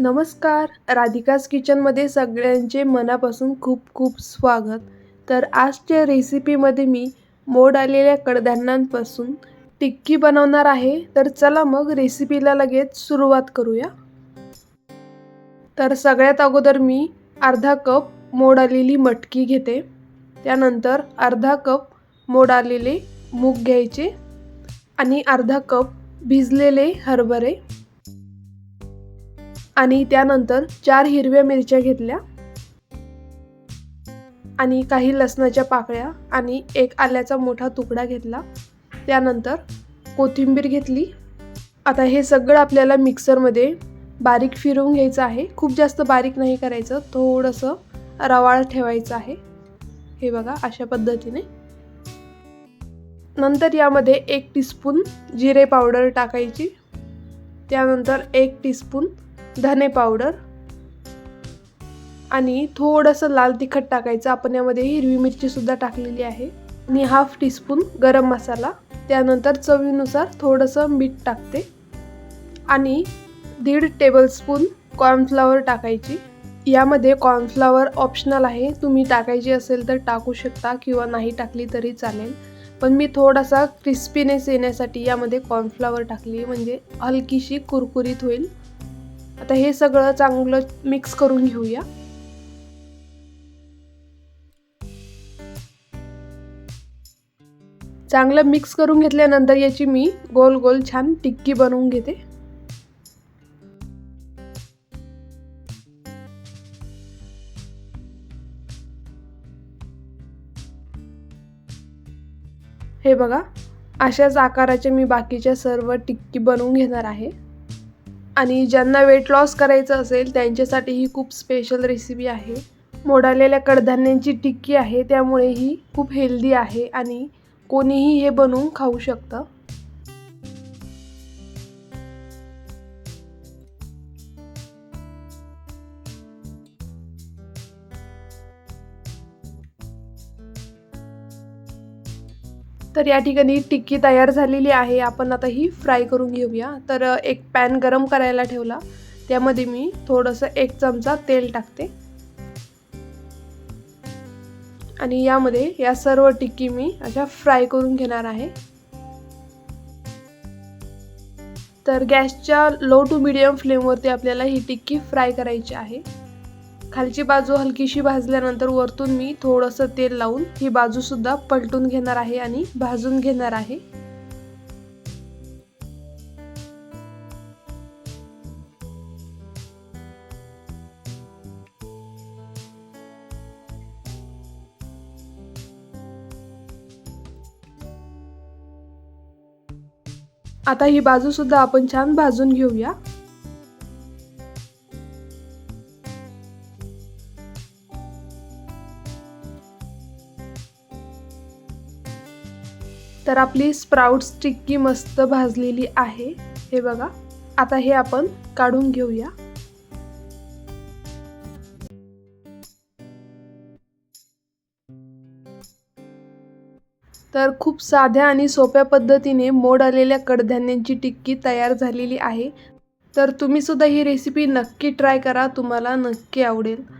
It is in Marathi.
नमस्कार. राधिकाज किचनमध्ये सगळ्यांचे मनापासून खूप खूप स्वागत. तर आजच्या रेसिपीमध्ये मी मोड आलेल्या कडधान्यांपासून टिक्की बनवणार आहे. तर चला मग रेसिपीला लगेच सुरुवात करूया. तर सगळ्यात अगोदर मी अर्धा कप मोड आलेली मटकी घेते. त्यानंतर अर्धा कप मोड आलेले मूग घ्यायचे आणि अर्धा कप भिजलेले हरभरे. आणि त्यानंतर चार हिरव्या मिरच्या घेतल्या आणि काही लसणाच्या पाकळ्या आणि एक आल्याचा मोठा तुकडा घेतला. त्यानंतर कोथिंबीर घेतली. आता हे सगळं आपल्याला मिक्सरमध्ये बारीक फिरवून घ्यायचं आहे. खूप जास्त बारीक नाही करायचं थोडंसं रवाळ ठेवायचं आहे. हे बघा अशा पद्धतीने. नंतर यामध्ये एक टीस्पून जिरे पावडर टाकायची. त्यानंतर एक टीस्पून धने पावडर आणि थोडंसं लाल तिखट टाकायचं. आपण यामध्ये हिरवी मिरचीसुद्धा टाकलेली आहे. आणि हाफ टीस्पून गरम मसाला. त्यानंतर चवीनुसार थोडंसं मीठ टाकते. आणि दीड टेबलस्पून कॉर्नफ्लावर टाकायची. यामध्ये कॉर्नफ्लावर ऑप्शनल आहे. तुम्ही टाकायची असेल तर टाकू शकता किंवा नाही टाकली तरी चालेल. पण मी थोडासा क्रिस्पीनेस येण्यासाठी यामध्ये कॉर्नफ्लावर टाकली. म्हणजे हलकीशी कुरकुरीत होईल. आता हे सगळं चांगलं मिक्स करून घेऊया. चांगलं मिक्स करून घेतल्यानंतर याची मी गोल गोल छान टिक्की बनवून घेते. हे बघा अशाच आकाराचे मी बाकीच्या सर्व टिक्की बनवून घेणार आहे. आणि ज्यांना वेट लॉस करायचं असेल त्यांच्यासाठी ही खूप स्पेशल रेसिपी आहे. मोडालेल्या कडधान्यांची टिक्की आहे त्यामुळे ही खूप हेल्दी आहे आणि कोणीही हे बनवून खाऊ शकतं. तर या ठिकाणी टिक्की तयार झालेली आहे. आपण आता ही फ्राय करून घेऊया. तर एक पॅन गरम करायला ठेवला. त्यामध्ये मी थोडंसं एक चमचा तेल टाकते. आणि यामध्ये या सर्व टिक्की मी अशा फ्राय करून घेणार आहे. तर गॅसच्या लो टू मिडियम फ्लेमवरती आपल्याला ही टिक्की फ्राय करायची आहे. खालची बाजू हलकीशी भाजल्यानंतर वरतून मी थोडंसं तेल लावून ही बाजूसुद्धा पलटून घेणार आहे आणि भाजून घेणार आहे. आता ही बाजूसुद्धा आपण छान भाजून घेऊया. तर आपली स्प्राउट्स टिक्की मस्त भाजलेली आहे. हे बघा. आता हे आपण काढून घेऊया. तर खूप साध्या आणि सोप्या पद्धतीने मोड आलेल्या कडधान्यांची टिक्की तयार झालेली आहे. तर तुम्ही सुद्धा ही रेसिपी नक्की ट्राय करा. तुम्हाला नक्की आवडेल.